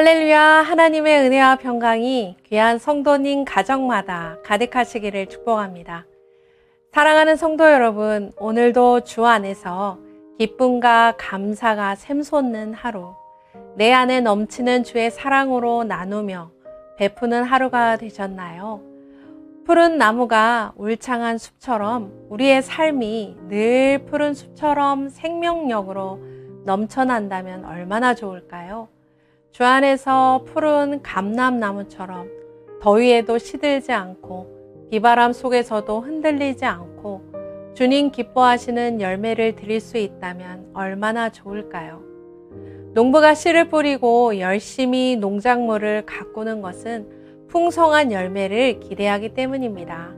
할렐루야 하나님의 은혜와 평강이 귀한 성도님 가정마다 가득하시기를 축복합니다. 사랑하는 성도 여러분, 오늘도 주 안에서 기쁨과 감사가 샘솟는 하루, 내 안에 넘치는 주의 사랑으로 나누며 베푸는 하루가 되셨나요? 푸른 나무가 울창한 숲처럼 우리의 삶이 늘 푸른 숲처럼 생명력으로 넘쳐난다면 얼마나 좋을까요? 주 안에서 푸른 감람나무처럼 더위에도 시들지 않고 비바람 속에서도 흔들리지 않고 주님 기뻐하시는 열매를 드릴 수 있다면 얼마나 좋을까요? 농부가 씨를 뿌리고 열심히 농작물을 가꾸는 것은 풍성한 열매를 기대하기 때문입니다.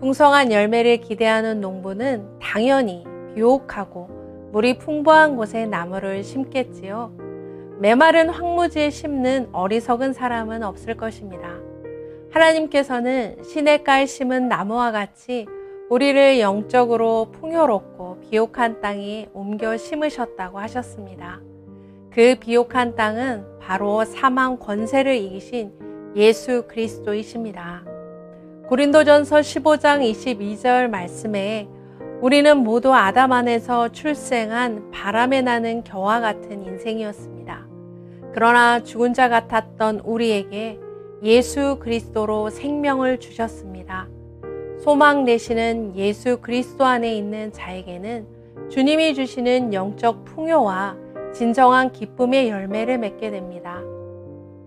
풍성한 열매를 기대하는 농부는 당연히 비옥하고 물이 풍부한 곳에 나무를 심겠지요. 메마른 황무지에 심는 어리석은 사람은 없을 것입니다. 하나님께서는 시냇가에 심은 나무와 같이 우리를 영적으로 풍요롭고 비옥한 땅에 옮겨 심으셨다고 하셨습니다. 그 비옥한 땅은 바로 사망 권세를 이기신 예수 그리스도이십니다. 고린도전서 15장 22절 말씀에 우리는 모두 아담 안에서 출생한 바람에 나는 겨와 같은 인생이었습니다. 그러나 죽은 자 같았던 우리에게 예수 그리스도로 생명을 주셨습니다. 소망 되시는 예수 그리스도 안에 있는 자에게는 주님이 주시는 영적 풍요와 진정한 기쁨의 열매를 맺게 됩니다.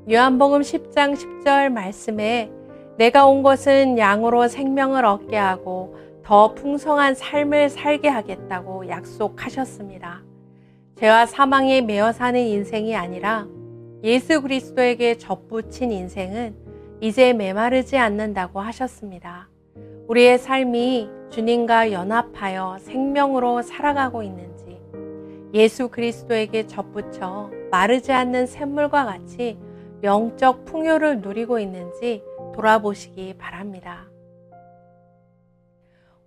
요한복음 10장 10절 말씀에 내가 온 것은 양으로 생명을 얻게 하고 더 풍성한 삶을 살게 하겠다고 약속하셨습니다. 죄와 사망에 매어 사는 인생이 아니라 예수 그리스도에게 접붙인 인생은 이제 메마르지 않는다고 하셨습니다. 우리의 삶이 주님과 연합하여 생명으로 살아가고 있는지, 예수 그리스도에게 접붙여 마르지 않는 샘물과 같이 영적 풍요를 누리고 있는지 돌아보시기 바랍니다.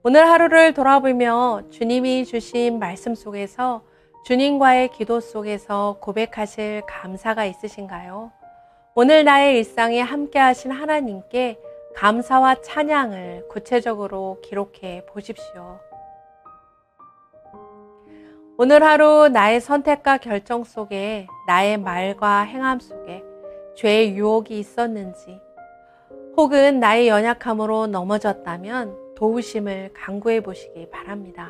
오늘 하루를 돌아보며 주님이 주신 말씀 속에서 주님과의 기도 속에서 고백하실 감사가 있으신가요? 오늘 나의 일상에 함께 하신 하나님께 감사와 찬양을 구체적으로 기록해 보십시오. 오늘 하루 나의 선택과 결정 속에 나의 말과 행함 속에 죄의 유혹이 있었는지 혹은 나의 연약함으로 넘어졌다면 도우심을 강구해 보시기 바랍니다.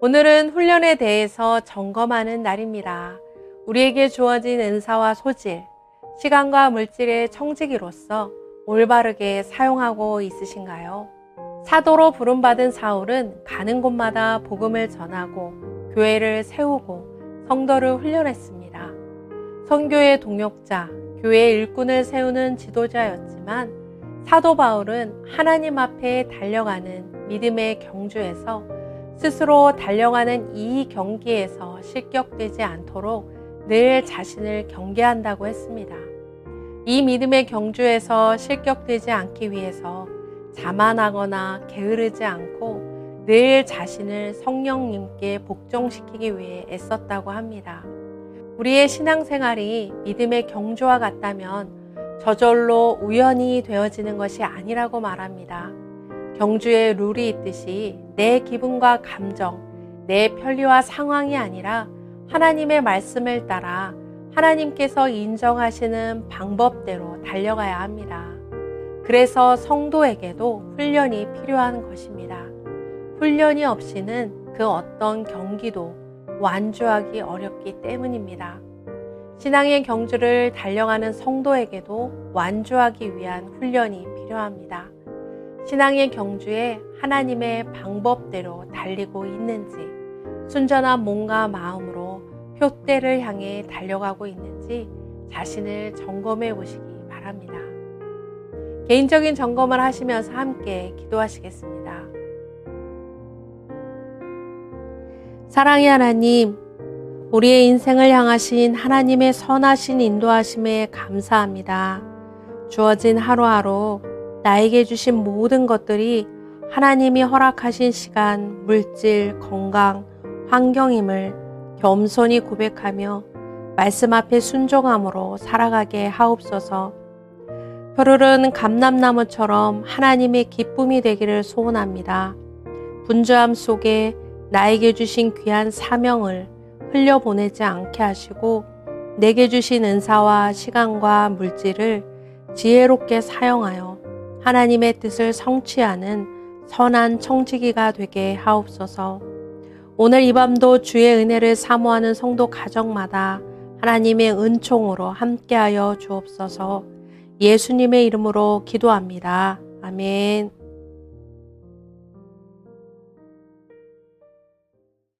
오늘은 훈련에 대해서 점검하는 날입니다. 우리에게 주어진 은사와 소질, 시간과 물질의 청지기로서 올바르게 사용하고 있으신가요? 사도로 부름받은 사울은 가는 곳마다 복음을 전하고 교회를 세우고 성도를 훈련했습니다. 선교의 동역자, 교회 일꾼을 세우는 지도자였지만 사도 바울은 하나님 앞에 달려가는 믿음의 경주에서 스스로 달려가는 이 경기에서 실격되지 않도록 늘 자신을 경계한다고 했습니다. 이 믿음의 경주에서 실격되지 않기 위해서 자만하거나 게으르지 않고 늘 자신을 성령님께 복종시키기 위해 애썼다고 합니다. 우리의 신앙생활이 믿음의 경주와 같다면 저절로 우연히 되어지는 것이 아니라고 말합니다. 경주의 룰이 있듯이 내 기분과 감정, 내 편리와 상황이 아니라 하나님의 말씀을 따라 하나님께서 인정하시는 방법대로 달려가야 합니다. 그래서 성도에게도 훈련이 필요한 것입니다. 훈련이 없이는 그 어떤 경기도 완주하기 어렵기 때문입니다. 신앙의 경주를 달려가는 성도에게도 완주하기 위한 훈련이 필요합니다. 신앙의 경주에 하나님의 방법대로 달리고 있는지, 순전한 몸과 마음으로 표대를 향해 달려가고 있는지 자신을 점검해 보시기 바랍니다. 개인적인 점검을 하시면서 함께 기도하시겠습니다. 사랑의 하나님, 우리의 인생을 향하신 하나님의 선하신 인도하심에 감사합니다. 주어진 하루하루 나에게 주신 모든 것들이 하나님이 허락하신 시간, 물질, 건강, 환경임을 겸손히 고백하며 말씀 앞에 순종함으로 살아가게 하옵소서. 혀로는 감람나무처럼 하나님의 기쁨이 되기를 소원합니다. 분주함 속에 나에게 주신 귀한 사명을 흘려보내지 않게 하시고 내게 주신 은사와 시간과 물질을 지혜롭게 사용하여 하나님의 뜻을 성취하는 선한 청지기가 되게 하옵소서. 오늘 이 밤도 주의 은혜를 사모하는 성도 가정마다 하나님의 은총으로 함께하여 주옵소서. 예수님의 이름으로 기도합니다. 아멘.